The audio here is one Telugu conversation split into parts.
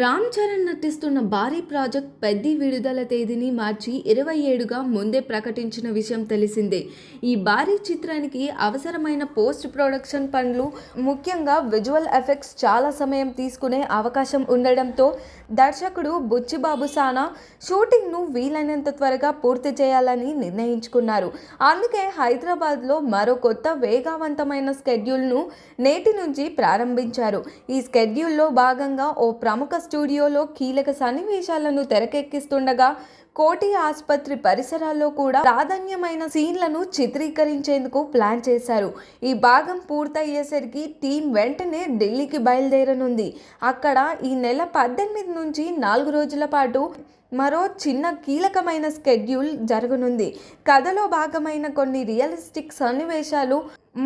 రామ్ చరణ్ నటిస్తున్న భారీ ప్రాజెక్ట్ పెద్ద విడుదల తేదీని మార్చి ఇరవై ఏడుగా ముందే ప్రకటించిన విషయం తెలిసిందే. ఈ భారీ చిత్రానికి అవసరమైన పోస్ట్ ప్రొడక్షన్ పనులు ముఖ్యంగా విజువల్ ఎఫెక్ట్స్ చాలా సమయం తీసుకునే అవకాశం ఉండడంతో దర్శకుడు బుచ్చిబాబు సానా షూటింగ్ను వీలైనంత త్వరగా పూర్తి చేయాలని నిర్ణయించుకున్నారు. అందుకే హైదరాబాద్లో మరో కొత్త వేగవంతమైన స్కెడ్యూల్ను నేటి నుంచి ప్రారంభించారు. ఈ స్కెడ్యూల్లో భాగంగా ఓ ప్రముఖ స్టూడియోలో కీలక సన్నివేశాలను తెరకెక్కిస్తుండగా కోటి ఆసుపత్రి పరిసరాల్లో కూడా ప్రాధాన్యమైన సీన్లను చిత్రీకరించేందుకు ప్లాన్ చేశారు. ఈ భాగం పూర్తయ్యేసరికి టీం వెంటనే ఢిల్లీకి బయలుదేరనుంది. అక్కడ ఈ నెల పద్దెనిమిది నుంచి నాలుగు రోజుల పాటు మరో చిన్న కీలకమైన స్కెడ్యూల్ జరగనుంది. కథలో భాగమైన కొన్ని రియలిస్టిక్ సన్నివేశాలు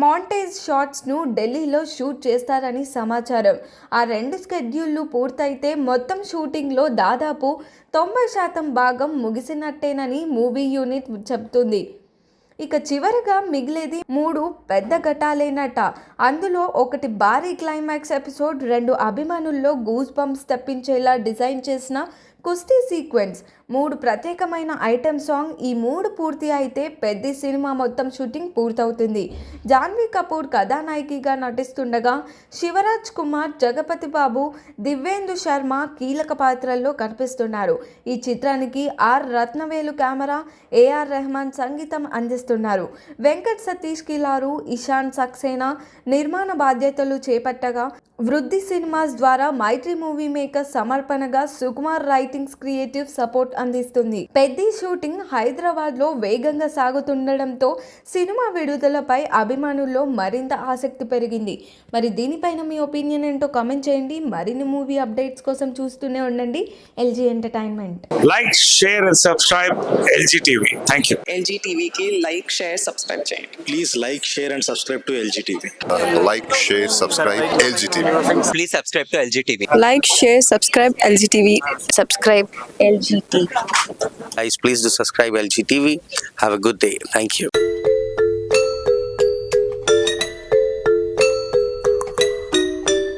మాంటేజ్ షాట్స్ను ఢిల్లీలో షూట్ చేస్తారని సమాచారం. ఆ రెండు స్కెడ్యూళ్ళు పూర్తయితే మొత్తం షూటింగ్లో దాదాపు తొంభై శాతం భాగం ముగిసినట్టేనని మూవీ యూనిట్ చెబుతుంది ఇక చివరగా మిగిలేది మూడు పెద్ద ఘటాలేనట. అందులో ఒకటి భారీ క్లైమాక్స్ ఎపిసోడ్ రెండు అభిమానుల్లో గూస్ బంప్స్ తెప్పించేలా డిజైన్ చేసిన కుస్తీ సీక్వెన్స్. మూడు ప్రత్యేకమైన ఐటెం సాంగ్. ఈ మూడు పూర్తి అయితే పెద్ద సినిమా మొత్తం షూటింగ్ పూర్తవుతుంది. జాన్వీ కపూర్ కథానాయికగా నటిస్తుండగా శివరాజ్ కుమార్ జగపతి బాబు దివ్యేందు శర్మ కీలక పాత్రల్లో కనిపిస్తున్నారు. ఈ చిత్రానికి R Rathnavelu camera A R Rahman సంగీతం అందిస్తున్నారు. వెంకట్ సతీష్ కిలారు ఇషాన్ సక్సేనా నిర్మాణ బాధ్యతలు చేపట్టగా వృద్ధి సినిమాస్ ద్వారా మైత్రి మూవీ మేకర్ సమర్పణగా సుకుమార్ రైటింగ్స్ క్రియేటివ్ సపోర్ట్ అందిస్తుంది పెద్ద షూటింగ్ హైదరాబాద్లో వేగంగా సాగుతుండడంతో సినిమా విడుదలపై అభిమానుల్లో మరింత ఆసక్తి పెరిగింది మరి దీనిపైన మీ ఒపీనియన్ ఏంటో కామెంట్ చేయండి మరిన్ని మూవీ అప్డేట్స్ కోసం చూస్తూనే ఉండండి LG entertainment like, share, and subscribe LG TV. Thank you. LG టీవీకి లైక్ షేర్ సబ్స్క్రైబ్ చేయండి Please like, share, and subscribe to LGTV. like, share, subscribe LGTV. Please subscribe to LG TV. like share subscribe lgtv subscribe lgt Guys, please do subscribe LGTV. Have a good day. Thank you.